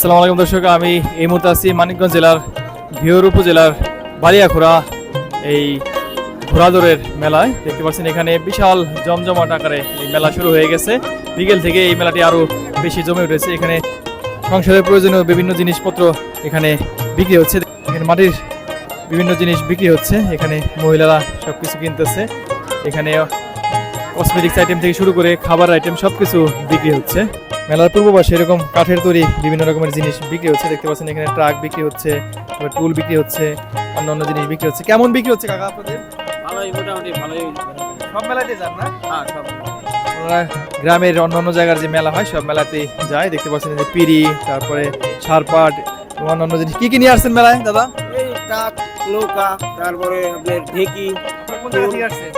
আসসালামু আলাইকুম দর্শক, আমি এই মুহূর্তে আছি মানিকগঞ্জ জেলার ঘিওর উপজেলার বালিয়াখোড়া, এই ঘোড়াদৌড়ের মেলায়। দেখতে পাচ্ছেন এখানে বিশাল জমজমাট আকারে এই মেলা শুরু হয়ে গেছে। বিকেল থেকে এই মেলাটি আরও বেশি জমে উঠেছে। এখানে সংসারের প্রয়োজনীয় বিভিন্ন জিনিসপত্র এখানে বিক্রি হচ্ছে। এখানে মাটির বিভিন্ন জিনিস বিক্রি হচ্ছে। এখানে মহিলারা সব কিছু কিনতেছে। এখানে কসমেটিক্স আইটেম থেকে শুরু করে খাবার আইটেম সব কিছু বিক্রি হচ্ছে। মেলার পূর্ব পাশে এরকম কাঠের তৈরি বিভিন্ন রকমের জিনিস বিক্রি হচ্ছে। দেখতে পাচ্ছেন এখানে ট্রাক বিক্রি হচ্ছে তারপর টুল বিক্রি হচ্ছে অন্য অন্য জিনিস বিক্রি হচ্ছে। কেমন বিক্রি হচ্ছে কাকা আপনাদের? ভালোই মোটামুটি ভালোই। সব মেলাতে যান না? হ্যাঁ সব ওনারা গ্রামের অন্য অন্য জায়গার যে মেলা হয় সব মেলাতেই যায়। দেখতে পাচ্ছেন যে পিড়ি তারপরে সারপাট অন্য অন্য জিনিস। কি কি নিয়ে আসছেন মেলায় দাদা? এই ট্রাক নৌকা তারপরে আপনার ঢেকি কোন জায়গা থেকে আসছেন?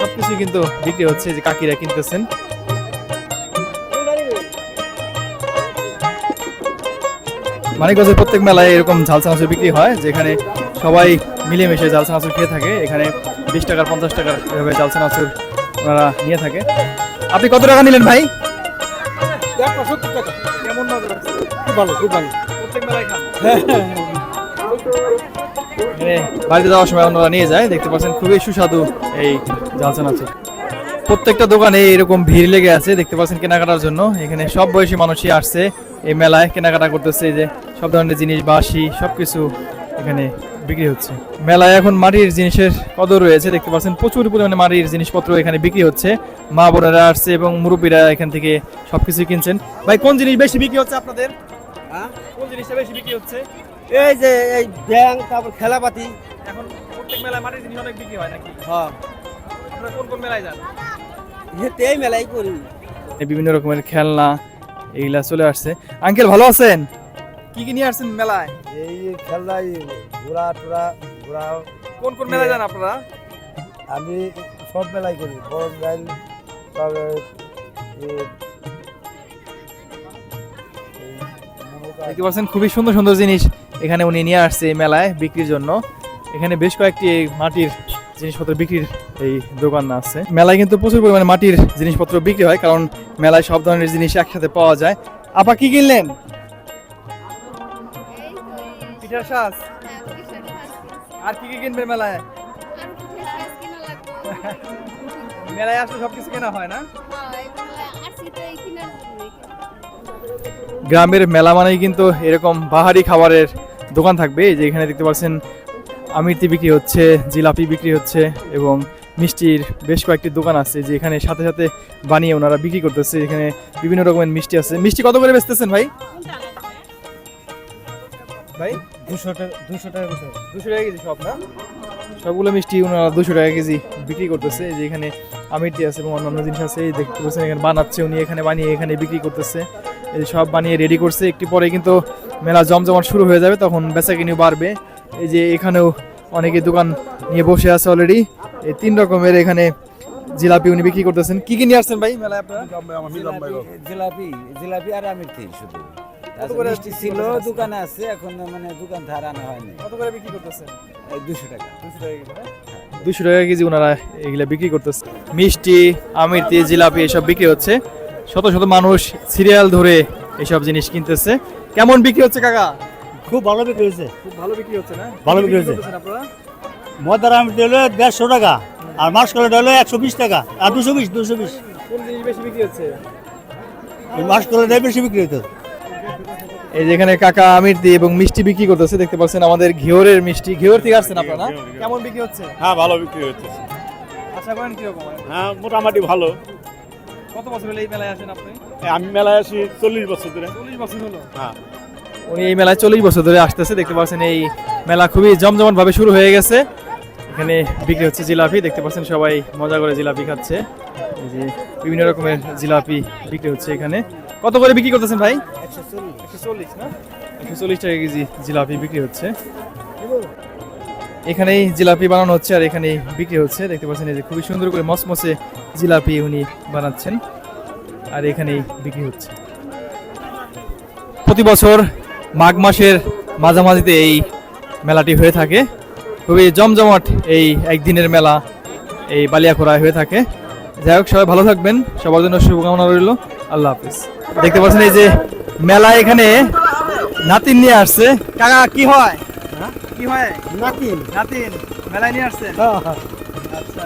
সবকিছু কিন্তু বিক্রি হচ্ছে যে কাকিরা কিনতেছেন। মানিকগঞ্জের প্রত্যেক মেলায় এরকম ঝাল চানাচুর বিক্রি হয়, যেখানে সবাই মিলেমিশে জাল চানাচুর খেয়ে থাকে। এখানে বিশ টাকার, পঞ্চাশ টাকার এভাবে জাল চানাচুর ওনারা নিয়ে থাকে। আপনি কত টাকা নিলেন ভাই? বাড়িতে যাওয়ার সময় ওনারা নিয়ে যায়, দেখতে পাচ্ছেন খুবই সুস্বাদু এই জাল চানাচুর প্রত্যেকটা দোকানে এরকম ভিড় লেগে আছে দেখতে পাচ্ছেন কেনাকাটার জন্য। এখানে সব বয়সী মানুষই আসছে এই মেলায় কেনাকাটা করতেছে যে সব ধরনের জিনিস বাসি সবকিছু এখানে বিক্রি হচ্ছে। মেলায় এখন মাটির জিনিসের কদর রয়েছে দেখতে পাচ্ছেন প্রচুর পরিমাণে মাটির জিনিসপত্র এখানে বিক্রি হচ্ছে। মা বোনেরা আসছে এবং মুরব্বীরা এখান থেকে সবকিছু কিনছেন। ভাই কোন জিনিস বেশি বিক্রি হচ্ছে আপনাদের? হ্যাঁ? কোন জিনিসটা বেশি বিক্রি হচ্ছে? এই যে এই ব্যাং তারপর খেলাপাতি। এখন প্রত্যেক মেলায় মাটির জিনিস অনেক বিক্রি হয় নাকি? হ্যাঁ। কোন কোন মেলায় যান? হেঁটে এই মেলাই করি। বিভিন্ন রকমের খেলনা এইগুলা চলে আসছে। আঙ্কেল ভালো আছেন? কি কি নিয়ে আসছেন মেলায়? এই খেলনাই ঘোরা টোড়া ঘোরা কোন কোন মেলায় যান আপনারা? আমি সব মেলায় করি। বরফ গাইল তবে দেখতে পাচ্ছেন খুবই সুন্দর সুন্দর জিনিস এখানে উনি নিয়ে আসছে এই মেলায় বিক্রির জন্য। এখানে বেশ কয়েকটি মাটির জিনিসপত্র বিক্রির এই দোকান আছে। মেলায় কিন্তু প্রচুর পরিমাণে মাটির জিনিসপত্র বিক্রি হয়, কারণ মেলায় সব ধরনের জিনিস একসাথে পাওয়া যায়। আপা, কি কিনলেন? আর কি কি কিনবেন মেলায়? মেলায় আসলে কেনা হয় না? গ্রামের মেলা মানেই কিন্তু এরকম বাহারি খাবারের দোকান থাকবে। যে এখানে দেখতে পাচ্ছেন আমিরতি বিক্রি হচ্ছে জিলাপি বিক্রি হচ্ছে এবং মিষ্টির বেশ কয়েকটি দোকান আছে যে এখানে সাথে সাথে বানিয়ে ওনারা বিক্রি করতেছে। এখানে বিভিন্ন রকমের মিষ্টি আছে। মিষ্টি কত করে বেচতেছেন ভাই? ভাই? দুশো টাকা দুশো টাকা দুশো টাকা কেজি সব না? সবগুলো মিষ্টি ওনারা দুশো টাকা কেজি বিক্রি করতেছে। এই যে এখানে আমিরটি আছে এবং অন্যান্য জিনিস আছে এই দেখতে পাচ্ছেন এখানে বানাচ্ছে উনি এখানে বানিয়ে এখানে বিক্রি করতেছে। এই সব বানিয়ে রেডি করছে। একটি পরে কিন্তু মেলা জমজমাট শুরু হয়ে যাবে তখন বেচা কিনি বাড়বে। এই যে এখানেও অনেকে দোকান নিয়ে বসে আছে অলরেডি এই তিন রকমের এখানে জিলাপি উনি বিক্রি করতেছেন। কি কি নিয়ে আসছেন ভাই মেলায় আপনারা? জিলাপি জিলাপি আর আমি খেয়ে শুধু। মিষ্টি ছিল দোকানে আছে এখন মানে দোকান ধার আনা হয়নি। কত করে বিক্রি করতেছেন? দুশো টাকা। দুশো টাকা কেজি ওনারা এগুলা বিক্রি করতেছে। মিষ্টি আমিরতি জিলাপি এসব বিক্রি হচ্ছে। শত শত মানুষ সিরিয়াল ধরে এসব জিনিস কিনতেছে। কেমন বিক্রি হচ্ছে কাকা? খুব ভালো বিক্রি হয়েছে। খুব ভালো বিক্রি হচ্ছে না? ভালো বিক্রি হচ্ছে। আপনারা? মদার আমি দিল দেড়শো টাকা আর মাছ করে দিল একশো বিশ টাকা আর দুশো বিশ দুশো বিশ। কোন জিনিস বেশি বিক্রি হচ্ছে? করে দেয় বেশি বিক্রি হতো এই যে এখানে কাকা আমিরতি এবং মিষ্টি বিক্রি করতেছে দেখতে পাচ্ছেন আমাদের ঘিওরের মিষ্টি। ঘিওর থেকে আসছেন আপনারা? কেমন বিক্রি হচ্ছে? হ্যাঁ ভালো বিক্রি হচ্ছে। আশা করেন কীরকম হ্যাঁ মোটামুটি ভালো। কত বছর হলো এই মেলায় আসেন আপনি? আমি মেলায় আসি চল্লিশ বছর ধরে। চল্লিশ বছর হলো। হ্যাঁ। উনি এই মেলায় চল্লিশ বছর ধরে আসতেছে, দেখতে পাচ্ছেন এই মেলা খুবই জমজমাট ভাবে শুরু হয়ে গেছে। এখানে বিক্রি হচ্ছে জিলাপি, দেখতে পাচ্ছেন সবাই মজা করে জিলাপি খাচ্ছে। এই যে বিভিন্ন রকমের জিলাপি বিক্রি হচ্ছে এখানে। কত করে বিক্রি করতেছেন ভাই? একশো চল্লিশ। একশো চল্লিশ টাকা কেজি জিলাপি বিক্রি হচ্ছে। এখানেই জিলাপি বানানো হচ্ছে আর এখানেই বিক্রি হচ্ছে। দেখতে পাচ্ছেন এই যে খুবই সুন্দর করে মসমসে জিলাপি উনি বানাচ্ছেন। আর এখানেই বিক্রি হচ্ছে। প্রতি বছর মাঘ মাসের মাঝামাঝিতে এই মেলাটি হয়ে থাকে। খুবই জমজমাট এই একদিনের মেলা এই বালিয়াখোড়ায় হয়ে থাকে। যাই হোক সবাই ভালো থাকবেন সবার জন্য শুভকামনা রইল। আল্লাহ হাফিজ। দেখতে পাচ্ছেন এই যে মেলা এখানে নাতিন নিয়ে আসছে। কাকা কি হয়? কি হয়? নাতিন। নাতিন মেলায় নিয়ে আসছেন হ্যাঁ